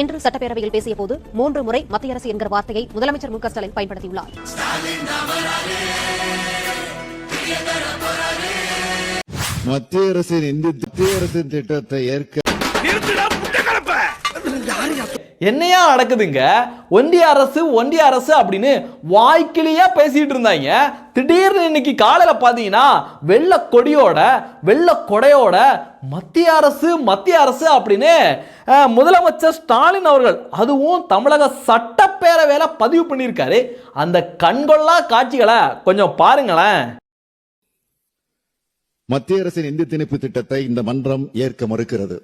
இன்று சட்டப்பேரவையில் பேசிய போது மூன்று முறை மத்திய அரசு என்கிற வார்த்தையை முதலமைச்சர் மு க ஸ்டாலின் பயன்படுத்தியுள்ளார். மத்திய அரசின் இந்த மத்திய அரசின் திட்டத்தை ஏற்க என்னையா நடக்குதுங்க? ஒன்றிய அரசு ஒன்றிய அரசு அப்படின்னு வாய்க்கிலேயே பேசிட்டு இருந்தாங்க. திடீர்னு இன்னைக்கு காலையில் பார்த்தீங்கன்னா வெள்ள கொடியோட வெள்ள கொடையோட மத்திய அரசு மத்திய அரசு அப்படின்னு முதலமைச்சர் ஸ்டாலின் அவர்கள் அதுவும் தமிழக சட்டப்பேரவையில பதிவு பண்ணியிருக்காரு. அந்த கண்கொள்ளா காட்சிகளை கொஞ்சம் பாருங்களேன். மத்திய அரசின் இந்தி திணிப்பு திட்டத்தை இந்த மன்றம் ஏற்க மறுக்கிறது.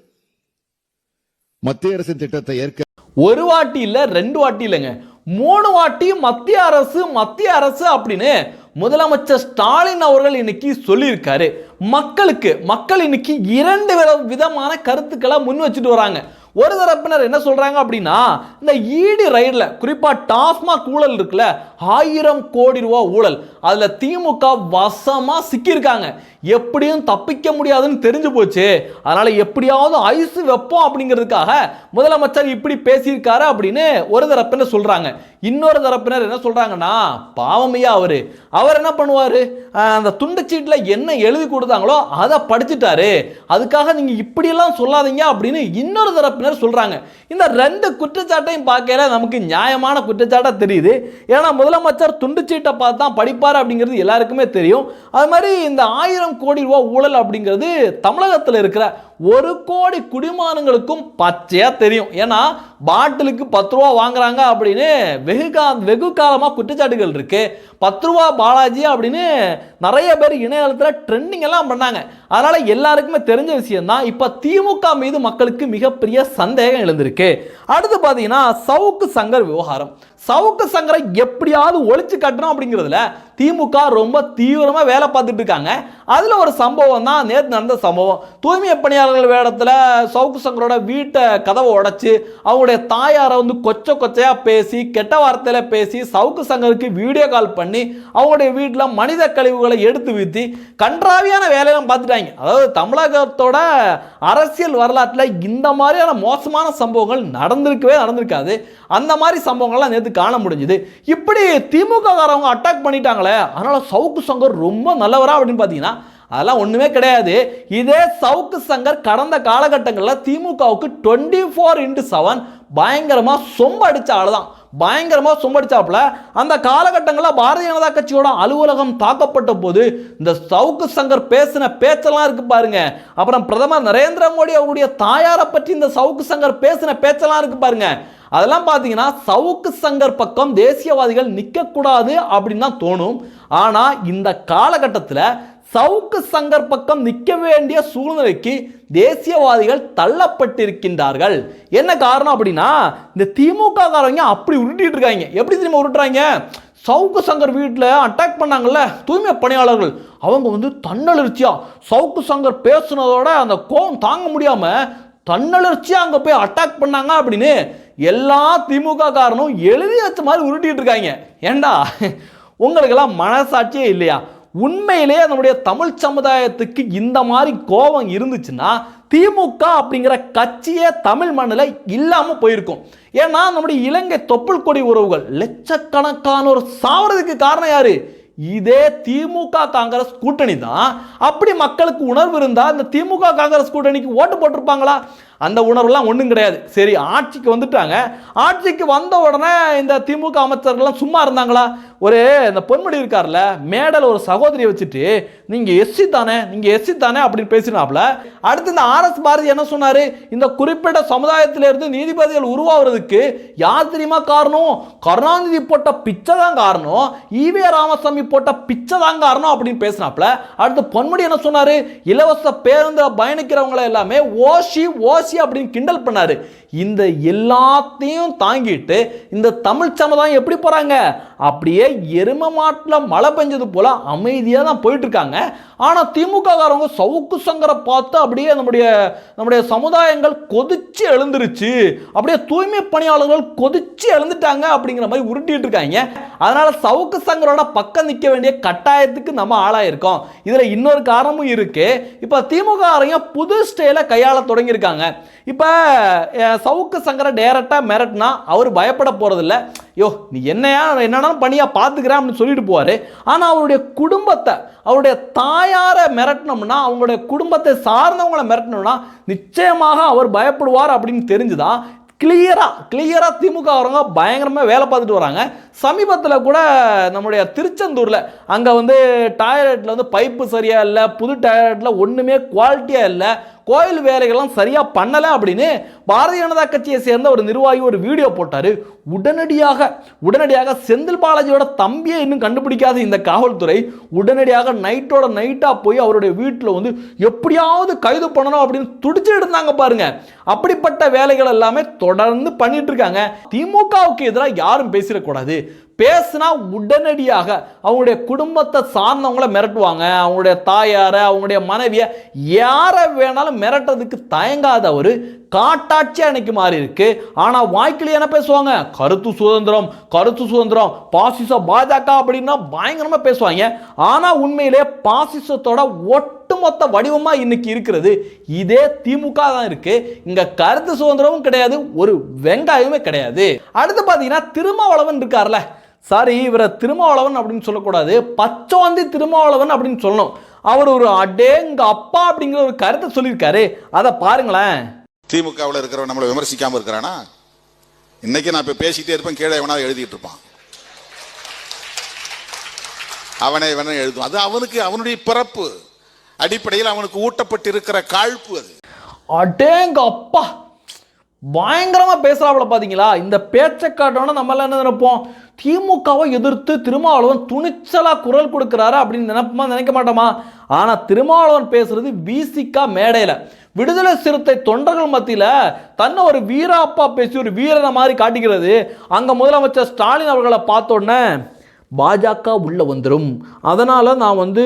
மத்திய அரசின் திட்டத்தை ஏற்க ஒரு வாட்டி இல்லை ரெண்டு வாட்டி இல்லைங்க. மூணு வாட்டி மத்திய அரசு மத்திய அரசு அப்படின்னு முதலமைச்சர் ஸ்டாலின் அவர்கள் இன்னைக்கு சொல்லியிருக்காரு. மக்களுக்கு மக்கள் இன்னைக்கு இரண்டு வித- விதமான கருத்துக்களை முன் வச்சுட்டு வராங்க. ஒரு தரப்பினர் என்ன சொல்றாங்க அப்படின்னா இந்த ஈடி ரைடில் குறிப்பா டாஸ்மாக் ஊழல் இருக்குல்ல ஆயிரம் கோடி ரூபா ஊழல். அதுல திமுக வசமா சிக்கியிருக்காங்க. எப்படியும் தப்பிக்க முடியாதுன்னு தெரிஞ்சு போச்சு. அதனால எப்படியாவது ஐஸ் வைப்போம் அப்படிங்கிறதுக்காக முதலமைச்சர் இப்படி பேசியிருக்காரு அப்படின்னு ஒரு தரப்பினர் சொல்றாங்க. இன்னொரு தரப்பினர் என்ன சொல்றாங்கன்னா பாவமையா அவரு. அவர் என்ன பண்ணுவாரு? அந்த துண்டு என்ன எழுதி கொடுத்தாங்களோ அதை படிச்சுட்டாரு. அதுக்காக நீங்க இப்படியெல்லாம் சொல்லாதீங்க அப்படின்னு இன்னொரு தரப்பினர் சொல்றாங்க. இந்த ரெண்டு குற்றச்சாட்டையும் பார்க்கல நமக்கு நியாயமான குற்றச்சாட்டா தெரியுது. ஏன்னா முதலமைச்சர் துண்டு சீட்டை பார்த்து தான் படிப்பார் அப்படிங்கிறது எல்லாருக்குமே தெரியும். அது மாதிரி இந்த ஆயிரம் கோடி ரூபா ஊழல் அப்படிங்கிறது தமிழகத்தில் இருக்கிற ஒரு கோடி குடிமானங்களுக்கும் பச்சையாக தெரியும். ஏன்னா பாட்டிலுக்கு பத்து ரூபா வாங்குறாங்க அப்படின்னு வெகு கா வெகு காலமாக குற்றச்சாட்டுகள் இருக்கு. பத்து ரூபா பாலாஜி அப்படின்னு நிறைய பேர் இணையதளத்தில் ட்ரெண்டிங் எல்லாம் பண்ணாங்க. அதனால எல்லாருக்குமே தெரிஞ்ச விஷயம்தான் இப்போ திமுக மீது மக்களுக்கு மிகப்பெரிய சந்தேகம் எழுந்திருக்கு. அடுத்து பார்த்தீங்கன்னா சவுக்கு சங்கர் விவகாரம். சவுக்கு சங்கரை எப்படியாவது ஒழிச்சு கட்டணும் அப்படிங்கிறதுல திமுக ரொம்ப தீவிரமாக வேலை பார்த்துட்டு இருக்காங்க. அதில் ஒரு சம்பவம் தான் நேற்று நடந்த சம்பவம். தூய்மை பணியாளர்கள் வேடத்தில் சவுக்கு சங்கரோட வீட்டை கதவை உடைச்சி அவங்களுடைய தாயாரை வந்து கொச்ச கொச்சையாக பேசி கெட்ட வார்த்தையில் பேசி சவுக்கு சங்கருக்கு வீடியோ கால் பண்ணி அவங்களுடைய வீட்டில் மனித கழிவுகளை எடுத்து வீழ்த்தி கன்றாவியான வேலையெல்லாம் பார்த்துட்டாங்க. அதாவது தமிழகத்தோட அரசியல் வரலாற்றில் இந்த மாதிரியான மோசமான சம்பவங்கள் நடந்திருக்கவே நடந்திருக்காது. அந்த மாதிரி சம்பவங்கள்லாம் நேற்று காண முடிஞ்சுது. இப்படி திமுக காரவங்க அட்டாக் பண்ணிட்டாங்களே அதனால சவுக்கு சங்கர் ரொம்ப நல்லவரா அப்படின்னு பார்த்தீங்கன்னா அதெல்லாம் ஒன்றுமே கிடையாது. இதே சவுக்கு சங்கர் கடந்த காலகட்டங்களில் திமுகவுக்கு டுவெண்ட்டி ஃபோர் இன்ட்டு செவன் பயங்கரமாக சொம்ப அடித்த ஆள் தான் பயங்கரமாக சுமடிச்சாப்புல அந்த காலகட்டங்களில் பாரதிய ஜனதா கட்சியோட அலுவலகம் தாக்கப்பட்ட போது இந்த சவுக்கு சங்கர் பேசின பேச்செல்லாம் இருக்கு பாருங்க. அப்புறம் பிரதமர் நரேந்திர மோடி அவருடைய தாயாரை பற்றி இந்த சவுக்கு சங்கர் பேசின பேச்செல்லாம் இருக்கு பாருங்க. அதெல்லாம் பார்த்தீங்கன்னா சவுக்கு சங்கர் பக்கம் தேசியவாதிகள் நிற்கக்கூடாது அப்படின்னு தான் தோணும். ஆனால் இந்த காலகட்டத்தில் சவுக்கு சங்கர் பக்கம் நிற்க வேண்டிய சூழ்நிலைக்கு தேசியவாதிகள் தள்ளப்பட்டிருக்கின்றார்கள். என்ன காரணம் அப்படின்னா இந்த திமுக காரங்க அப்படி உருட்டிட்டு இருக்காங்க. எப்படி திரும்ப உருட்டுறாங்க? சவுக்கு சங்கர் வீட்டில் அட்டாக் பண்ணாங்கல்ல தூய்மை பணியாளர்கள். அவங்க வந்து தன்னெழுச்சியா சவுக்கு சங்கர் பேசுனதோட அந்த கோவம் தாங்க முடியாம தன்னெழுச்சியா அங்கே போய் அட்டாக் பண்ணாங்க அப்படின்னு எல்லா திமுக காரனும் எழுதி வச்ச மாதிரி உருட்டிட்டு இருக்காங்க. ஏண்டா? உங்களுக்கெல்லாம் மனசாட்சியே இல்லையா? உண்மையிலேயே நம்முடைய தமிழ் சமுதாயத்துக்கு இந்த மாதிரி கோபம் இருந்துச்சுன்னா திமுக அப்படிங்கிற கட்சியே தமிழ் மண்ணில் இல்லாமல் போயிருக்கும். ஏன்னா நம்முடைய இலங்கை தொப்புள் கொடி உறவுகள் லட்சக்கணக்கானோர் சாவறதுக்கு காரணம் யாரு? இதே திமுக காங்கிரஸ் கூட்டணி தான். அப்படி மக்களுக்கு உணர்வு இருந்தால் இந்த திமுக காங்கிரஸ் கூட்டணிக்கு ஓட்டு போட்டிருப்பாங்களா? அந்த உணர்வுலாம் ஒன்றும் கிடையாது. சரி ஆட்சிக்கு வந்துட்டாங்க. ஆட்சிக்கு வந்த உடனே இந்த திமுக அமைச்சர்கள்லாம் சும்மா இருந்தாங்களா? ஒரு இந்த பொன்முடி இருக்கார்ல மேடல் ஒரு சகோதரியை வச்சுட்டு நீங்கள் எஸ்சி தானே நீங்கள் எஸ்சி தானே அப்படின்னு பேசினாப்புல. அடுத்து இந்த ஆர்எஸ் பாரதி என்ன சொன்னார்? இந்த குறிப்பிட்ட சமுதாயத்திலிருந்து நீதிபதிகள் உருவாகிறதுக்கு யார் தெரியுமா காரணம்? கருணாநிதி போட்ட பிச்சை தான் காரணம். ஈவே ராமசாமி போட்ட பிச்சை தான் காரணம் அப்படின்னு பேசினாப்புல. அடுத்து பொன்முடி என்ன சொன்னார்? இலவச பேருந்து பயணிக்கிறவங்களை எல்லாமே ஓசி ஓசி அப்படின்னு கிண்டல் பண்ணாரு. இந்த எல்லாத்தையும் தாங்கிட்டு இந்த தமிழ் சமுதாயம் எப்படி போகிறாங்க அப்படியே எரும மாட்டில் மழை பெஞ்சது போல் அமைதியாக தான் போயிட்டுருக்காங்க. ஆனால் திமுககாரவங்க சவுக்கு சங்கரை பார்த்து அப்படியே நம்முடைய நம்முடைய சமுதாயங்கள் கொதிச்சு எழுந்துருச்சு. அப்படியே தூய்மை பணியாளர்கள் கொதிச்சு எழுந்துட்டாங்க அப்படிங்கிற மாதிரி உருட்டிட்டு இருக்காங்க. அதனால் சவுக்கு சங்கரோட பக்கம் நிற்க வேண்டிய கட்டாயத்துக்கு நம்ம ஆளாயிருக்கோம். இதில் இன்னொரு காரணமும் இருக்குது இப்போ திமுக காரங்க புது ஸ்டைலை கையாள தொடங்கியிருக்காங்க. இப்போ சவுக்கு சங்கரை டேரெக்டாக மிரட்டினா அவர் பயப்பட போகிறதில்ல யோ நீ என்னையா என்னன்னாலும் பண்ணியா பார்த்துக்கிறேன் அப்படின்னு சொல்லிட்டு போவார். ஆனால் அவருடைய குடும்பத்தை அவருடைய தாயாரை மிரட்டினோம்னா அவங்களுடைய குடும்பத்தை சார்ந்தவங்களை மிரட்டினோம்னா நிச்சயமாக அவர் பயப்படுவார் அப்படின்னு தெரிஞ்சுதான் கிளியராக கிளியராக திமுக வரவங்க பயங்கரமாக வேலை பார்த்துட்டு வராங்க. சமீபத்தில் கூட நம்முடைய திருச்செந்தூரில் அங்கே வந்து டாய்லெட்டில் வந்து பைப்பு சரியாக இல்லை புது டாய்லெட்டில் ஒன்றுமே குவாலிட்டியாக இல்லை கோயில் வேலைகள்லாம் சரியாக பண்ணலை அப்படின்னு பாரதிய ஜனதா கட்சியை சேர்ந்த ஒரு நிர்வாகி ஒரு வீடியோ போட்டார். உடனடியாக உடனடியாக செந்தில் பாலாஜியோட தம்பியை இன்னும் கண்டுபிடிக்காத இந்த காவல்துறை உடனடியாக நைட்டோட நைட்டாக போய் அவருடைய வீட்டில் வந்து எப்படியாவது கைது பண்ணணும் அப்படின்னு துடிச்சு இருந்தாங்க பாருங்க. அப்படிப்பட்ட வேலைகள் எல்லாமே தொடர்ந்து பண்ணிட்டு இருக்காங்க. திமுகவுக்கு எதிராக யாரும் பேசிடக்கூடாது. பேசுனா உடனடியாக அவங்களுடைய குடும்பத்தை சார்ந்தவங்கள மிரட்டுவாங்க. அவங்களுடைய தாயாரை அவங்களுடைய மனைவியை யாரை வேணாலும் மிரட்டுறதுக்கு தயங்காதவர் காட்டாட்சியாக அன்னைக்கு மாறி இருக்கு. ஆனால் வாய்க்கில் என்ன பேசுவாங்க? கருத்து சுதந்திரம் கருத்து சுதந்திரம் பாசிச பாஜக அப்படின்னா பயங்கரமாக பேசுவாங்க. ஆனால் உண்மையிலே பாசிசத்தோட ஒட்டுமொத்த வடிவமாக இன்னைக்கு இருக்கிறது. இதே திமுக தான் இருக்கு. இங்க கருத்து சுதந்திரமும் கிடையாது ஒரு வெங்காயமே கிடையாது. அடுத்து பார்த்தீங்கன்னா திருமாவளவன் இருக்கார்ல. சாரி இவரை திருமாவளவன் அப்படின்னு சொல்லக்கூடாது. பச்சோந்தி திருமாவளவன் அப்படின்னு சொல்லணும். அவர் ஒரு அடேங்க அப்பா அப்படிங்கிற ஒரு கருத்தை சொல்லியிருக்காரு. அதை பாருங்களேன். திமுகவில் இருக்கிறவன் நம்மளை விமர்சிக்காம இருக்கிறானா? இன்னைக்கு நான் இப்ப பேசிட்டே இருப்பேன் கீழே எவனாவது எழுதிட்டு இருப்பான். அவனை இவனை எழுதும் அது அவனுக்கு அவனுடைய பிறப்பு. அடிப்படையில் அவனுக்கு ஊட்டப்பட்டு இருக்கிற காழ்ப்பு அது. அடேங்க அப்பா. பயங்கரமாக பேசுகிறாப்புல பார்த்தீங்களா இந்த பேச்சை காட்டோன்னா நம்மளாம் என்ன நினைப்போம்? திமுகவை எதிர்த்து திருமாவளவன் துணிச்சலாக குரல் கொடுக்குறாரு அப்படின்னு நினைப்போமா நினைக்க மாட்டோமா? ஆனால் திருமாவளவன் பேசுறது விசிகா மேடையில். விடுதலை சிறுத்தை தொண்டர்கள் மத்தியில் தன்னை ஒரு வீராப்பா பேசி ஒரு வீரனை மாதிரி காட்டிக்கிறது. அங்கே முதலமைச்சர் ஸ்டாலின் அவர்களை பார்த்த பாஜக உள்ளே வந்துடும் அதனால் நான் வந்து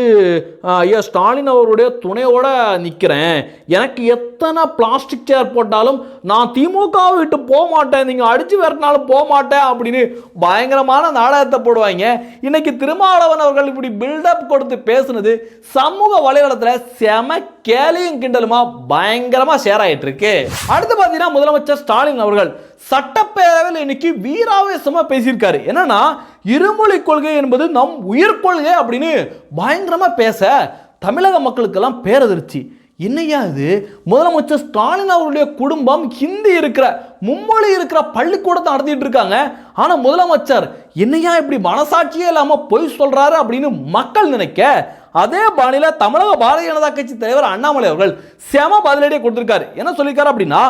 ஐயா ஸ்டாலின் அவருடைய துணையோடு நிற்கிறேன் எனக்கு எத்தனை பிளாஸ்டிக் சேர் போட்டாலும் நான் திமுகவை விட்டு போக மாட்டேன். நீங்கள் அடித்து விரட்டினாலும் போக மாட்டேன் அப்படின்னு பயங்கரமான நாடகத்தை போடுவாங்க. இன்னைக்கு திருமாவளவன் அவர்கள் இப்படி பில்டப் கொடுத்து பேசுனது சமூக வலைதளத்தில் செம கேலியும் கிண்டலுமா பயங்கரமாக ஷேர் ஆகிட்டு இருக்கு. அடுத்து பார்த்தீங்கன்னா முதலமைச்சர் ஸ்டாலின் அவர்கள் சட்டப்பேரவையில் இன்னைக்கு வீராவேசமாக பேசியிருக்காரு. என்னன்னா இருமொழி கொள்கை என்பது நம் உயிர் கொள்கை அப்படின்னு பயங்கரமாக பேச தமிழக மக்களுக்கெல்லாம் பேரதிர்ச்சி. என்னையா இது? முதலமைச்சர் ஸ்டாலின் அவருடைய குடும்பம் ஹிந்தி இருக்கிற மும்மொழி இருக்கிற பள்ளிக்கூடத்தை நடத்திட்டு இருக்காங்க. ஆனால் முதலமைச்சர் என்னையா இப்படி மனசாட்சியே இல்லாமல் பொய் சொல்கிறாரு அப்படின்னு மக்கள் நினைக்க அதே பாணியில் தமிழக பாரதிய ஜனதா கட்சி தலைவர் அண்ணாமலை அவர்கள் செம பதிலடியை கொடுத்திருக்காரு. என்ன சொல்லியிருக்காரு அப்படின்னா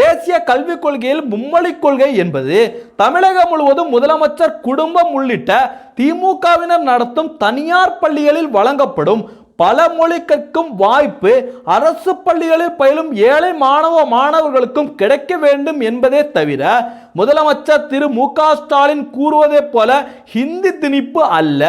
தேசிய கல்விக் கொள்கையில் மும்மொழி கொள்கை என்பது தமிழகம் முழுவதும் முதலமைச்சர் குடும்பம் உள்ளிட்ட திமுகவினர் நடத்தும் தனியார் பள்ளிகளில் வழங்கப்படும் பல மொழி கற்கும் வாய்ப்பு அரசு பள்ளிகளில் பயிலும் ஏழை மாணவ மாணவர்களுக்கும் கிடைக்க வேண்டும் என்பதே தவிர முதலமைச்சர் திரு மு க ஸ்டாலின் கூறுவதைப் போல ஹிந்தி திணிப்பு அல்ல.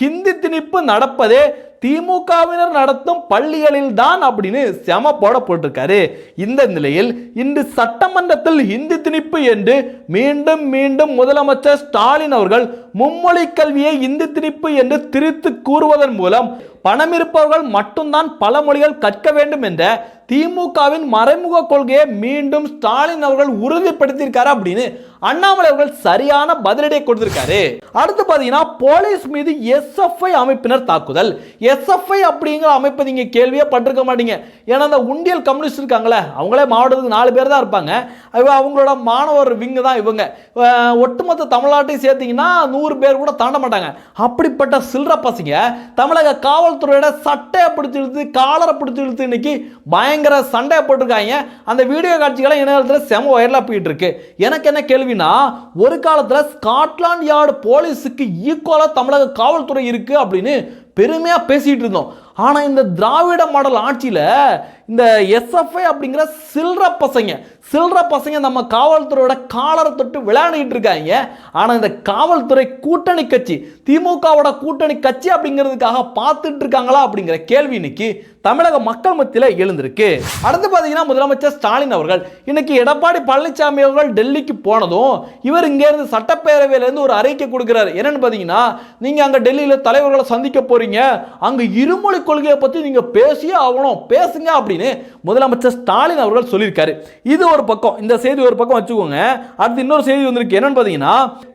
ஹிந்தி திணிப்பு நடப்பதே திமுகவினர் நடத்தும் பள்ளிகளில் தான் அப்படின்னு செம போடப்பட்டிருக்காரு இந்த நிலையில் இன்று சட்டமன்றத்தில் இந்தி திணிப்பு என்று மீண்டும் மீண்டும் முதலமைச்சர் ஸ்டாலின் அவர்கள் மும்மொழி கல்வியை இந்தி திணிப்பு என்று திரித்து கூறுவதன் மூலம் பணம் இருப்பவர்கள் மட்டும்தான் பல மொழிகள் கற்க வேண்டும் என்ற திமுகவின் மறைமுக கொள்கையை மீண்டும் ஸ்டாலின் அவர்கள் உறுதிப்படுத்தியிருக்காரு அப்படின்னு அண்ணாமலை அவர்கள் சரியான பதிலடியை கொடுத்திருக்காரு. அடுத்து பாத்தீங்கன்னா போலீஸ் மீது எஸ்எஃப்ஐ அமைப்பினர் தாக்குதல். எஸ்எஃப்ஐ அப்படிங்கிற அமைப்பு நீங்க கேள்வியே பட்டிருக்க மாட்டீங்க. ஏன்னா அந்த உண்டியல் கம்யூனிஸ்ட் இருக்காங்களே அவங்களே மாவட்டத்துக்கு நாலு பேர் தான் இருப்பாங்க. அவங்களோட மாணவர் விங்கு தான் இவங்க. ஒட்டுமொத்த தமிழ்நாட்டையும் சேர்த்தீங்கன்னா நூறு பேர் கூட தாண்ட மாட்டாங்க. அப்படிப்பட்ட சில்லற பசங்க தமிழக காவல்துறையோட சட்டையை பிடிச்சி இழுத்து காலரை பிடிச்சி இழுத்து இன்னைக்கு பயங்கர சண்டையை போட்டிருக்காங்க. அந்த வீடியோ காட்சிகளை இணையத்தில் செம வைரலாக போயிட்டு இருக்கு. எனக்கு என்ன கேள்வி? கேள்வினா ஒரு காலத்தில் ஸ்காட்லாண்ட் யார்டு போலீஸுக்கு ஈக்குவலாக தமிழக காவல்துறை இருக்குது அப்படின்னு பெருமையாக பேசிகிட்டு இருந்தோம். ஆனால் இந்த திராவிட மாடல் ஆட்சியில் இந்த எஸ்எஃப்ஐ அப்படிங்கிற சில்லற பசங்க சில்லற பசங்க நம்ம காவல்துறையோட காலரை தொட்டு விளையாடிட்டு இருக்காங்க. ஆனால் இந்த காவல்துறை கூட்டணி கட்சி திமுகவோட கூட்டணி கட்சி அப்படிங்கிறதுக்காக பார்த்துட்டு இருக்காங்களா அப்படிங்கிற கேள்வி இன்னைக்கு தமிழக மக்கள் மத்தியில் எழுந்திருக்கு. அடுத்து பார்த்தீங்கன்னா முதலமைச்சர் ஸ்டாலின் அவர்கள் இன்னைக்கு எடப்பாடி பழனிசாமி அவர்கள் டெல்லிக்கு போனதும் இவர் இங்கேருந்து சட்டப்பேரவையிலேருந்து ஒரு அறிக்கை கொடுக்குறாரு. என்னன்னு பார்த்தீங்கன்னா நீங்கள் அங்கே டெல்லியில் தலைவர்களை சந்திக்க போறீங்க. அங்கே இருமொழி கொள்கையை பற்றி நீங்கள் பேசியே ஆகணும் பேசுங்க அப்படின்னு முதலமைச்சர் ஸ்டாலின் அவர்கள் சொல்லியிருக்காரு. இது ஒரு ஒரு பக்கம் இந்த செய்தி ஒரு பக்கம் வச்சுக்கோங்க. அடுத்து இன்னொரு செய்தி வந்திருக்கு. என்னன்னு பார்த்தீங்கன்னா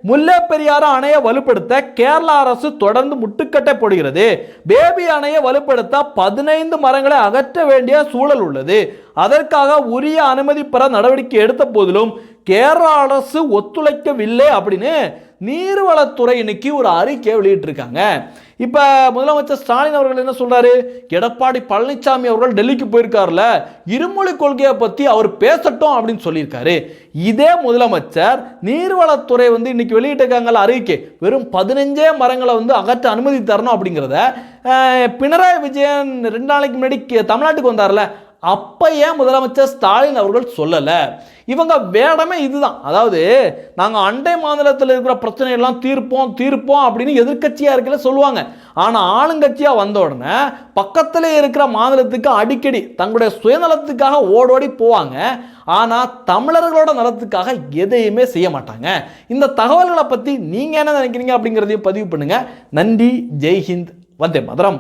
முல்லை பெரியாறு அணையை வலுப்படுத்த கேரள அரசு தொடர்ந்து முட்டுக்கட்டை போடுகிறது பேபி அணையை வலுப்படுத்த பதினைந்து மரங்களை அகற்ற வேண்டிய சூழல் உள்ளது. அதற்காக உரிய அனுமதி பெற நடவடிக்கை எடுத்த போதிலும் கேரள அரசு ஒத்துழைக்கவில்லை அப்படின்னு நீர்வளத்துறை இன்னைக்கு ஒரு அறிக்கையை வெளியிட்டிருக்காங்க. இப்போ முதலமைச்சர் ஸ்டாலின் அவர்கள் என்ன சொல்கிறாரு எடப்பாடி பழனிசாமி அவர்கள் டெல்லிக்கு போயிருக்காருல இருமொழி கொள்கையை பற்றி அவர் பேசட்டும் அப்படின்னு சொல்லியிருக்காரு. இதே முதலமைச்சர் நீர்வளத்துறை வந்து இன்னைக்கு வெளியிட்டிருக்காங்கல்ல அறிக்கை வெறும் பதினஞ்சே மரங்களை வந்து அகற்ற அனுமதி தரணும் அப்படிங்கிறத பினராயி விஜயன் ரெண்டு நாளைக்கு முன்னாடி தமிழ்நாட்டுக்கு வந்தார்ல அப்போ ஏன் முதலமைச்சர் ஸ்டாலின் அவர்கள் சொல்லலை? இவங்க வேடமே இதுதான். அதாவது நாங்கள் அண்டை மாநிலத்தில் இருக்கிற பிரச்சனையெல்லாம் தீர்ப்போம் தீர்ப்போம் அப்படின்னு எதிர்க்கட்சியாக இருக்கல சொல்லுவாங்க. ஆனால் ஆளுங்கட்சியாக வந்த உடனே பக்கத்தில் இருக்கிற மாநிலத்துக்கு அடிக்கடி தங்களுடைய சுயநலத்துக்காக ஓடோடி போவாங்க. ஆனால் தமிழர்களோட நலத்துக்காக எதையுமே செய்ய மாட்டாங்க. இந்த தகவல்களை பற்றி நீங்கள் என்ன நினைக்கிறீங்க அப்படிங்கிறதையும் பதிவு பண்ணுங்கள் நன்றி ஜெய்ஹிந்த் வந்தே மதுரம்.